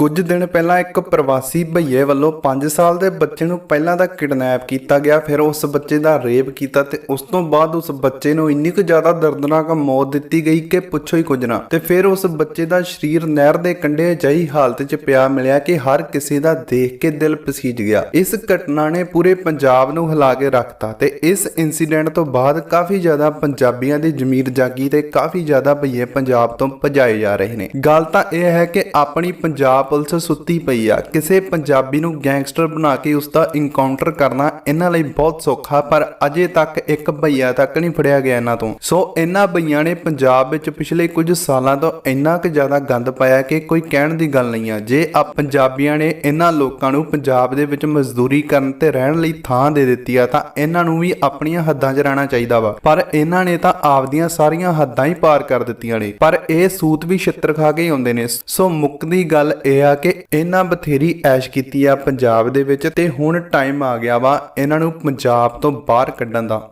ਕੁਝ ਦਿਨ ਪਹਿਲਾਂ ਇੱਕ ਪ੍ਰਵਾਸੀ ਭਈਏ ਵੱਲੋਂ 5 ਸਾਲ ਦੇ ਬੱਚੇ ਨੂੰ ਪਹਿਲਾਂ ਤਾਂ ਕਿਡਨੈਪ ਕੀਤਾ ਗਿਆ, ਫਿਰ ਉਸ ਬੱਚੇ ਦਾ ਰੇਪ ਕੀਤਾ ਤੇ ਉਸ ਤੋਂ ਬਾਅਦ ਉਸ ਬੱਚੇ ਨੂੰ ਇੰਨੀ ਕੁ ਜ਼ਿਆਦਾ ਦਰਦਨਾਕ ਮੌਤ ਦਿੱਤੀ ਗਈ ਕਿ ਪੁੱਛੋ ਹੀ ਕੁਝ ਨਾ। ਤੇ ਫਿਰ ਉਸ ਬੱਚੇ ਦਾ ਸਰੀਰ ਨਹਿਰ ਦੇ ਕੰਢੇ ਅਜਿਹੀ ਹਾਲਤ 'ਚ ਪਿਆ ਮਿਲਿਆ ਕਿ ਹਰ ਕਿਸੇ ਦਾ ਦੇਖ ਕੇ ਦਿਲ ਪਸੀਜ ਗਿਆ। ਇਸ ਘਟਨਾ ਨੇ ਪੂਰੇ ਪੰਜਾਬ ਨੂੰ ਹਿਲਾ ਕੇ ਰੱਖਤਾ ਤੇ ਇਸ ਇਨਸੀਡੈਂਟ ਤੋਂ ਬਾਅਦ ਕਾਫੀ ਜ਼ਿਆਦਾ ਪੰਜਾਬੀਆਂ ਦੀ ਜ਼ਮੀਰ ਜਾਗੀ ਤੇ ਕਾਫੀ ਜ਼ਿਆਦਾ ਭਈਏ ਪੰਜਾਬ ਤੋਂ ਭਜਾਏ ਜਾ ਰਹੇ ਨੇ। ਗੱਲ ਤਾਂ ਇਹ ਹੈ ਕਿ ਆਪਣੀ ਪੰਜਾਬ ਪੁਲਿਸ ਸੁੱਤੀ ਪਈ ਆ। ਕਿਸੇ ਪੰਜਾਬੀ ਨੂੰ ਗੈਂਗਸਟਰ ਬਣਾ ਕੇ ਉਸ ਦਾ ਇਨਕਾਊਂਟਰ ਕਰਨਾ ਇਹਨਾਂ ਲਈ ਬਹੁਤ ਸੌਖਾ, ਪਰ ਅਜੇ ਤੱਕ ਇੱਕ ਭਈਆ ਤੱਕ ਨਹੀਂ ਫੜਿਆ ਗਿਆ ਇਹਨਾਂ ਤੋਂ। ਸੋ ਇਹਨਾਂ ਭਈਆਂ ਨੇ ਪੰਜਾਬ ਵਿੱਚ ਪਿਛਲੇ ਕੁਝ ਸਾਲਾਂ ਤੋਂ ਇੰਨਾ ਕੁ ਜ਼ਿਆਦਾ ਗੰਦ ਪਾਇਆ ਕਿ ਕੋਈ ਕਹਿਣ ਦੀ ਗੱਲ ਨਹੀਂ ਆ। ਜੇ ਆ ਪੰਜਾਬੀਆਂ ਨੇ ਇਹਨਾਂ ਲੋਕਾਂ ਨੂੰ ਪੰਜਾਬ ਦੇ ਵਿੱਚ ਮਜ਼ਦੂਰੀ ਕਰਨ ਤੇ ਰਹਿਣ ਲਈ ਥਾਂ ਦੇ ਦਿੱਤੀ ਆ, ਤਾਂ ਇਹਨਾਂ ਨੂੰ ਵੀ ਆਪਣੀਆਂ ਹੱਦਾਂ 'ਚ ਰਹਿਣਾ ਚਾਹੀਦਾ ਵਾ। ਪਰ ਇਹਨਾਂ ਨੇ ਤਾਂ ਆਪਦੀਆਂ ਸਾਰੀਆਂ ਹੱਦਾਂ ਹੀ ਪਾਰ ਕਰ ਦਿੱਤੀਆਂ ਨੇ। ਪਰ ਇਹ ਸੂਤ ਵੀ ਛਿੱਤਰ ਖਾ ਕੇ ਹੀ ਆਉਂਦੇ ਨੇ। ਸੋ ਮੁੱਕਦੀ ਗੱਲ ਇਹ ਆ ਕਿ ਇਹਨਾਂ ਬਥੇਰੀ ਐਸ਼ ਕੀਤੀ ਆ ਪੰਜਾਬ ਦੇ ਵਿੱਚ ਤੇ ਹੁਣ ਟਾਈਮ ਆ ਗਿਆ ਵਾ ਇਹਨਾਂ ਨੂੰ ਪੰਜਾਬ ਤੋਂ ਬਾਹਰ ਕੱਢਣ ਦਾ।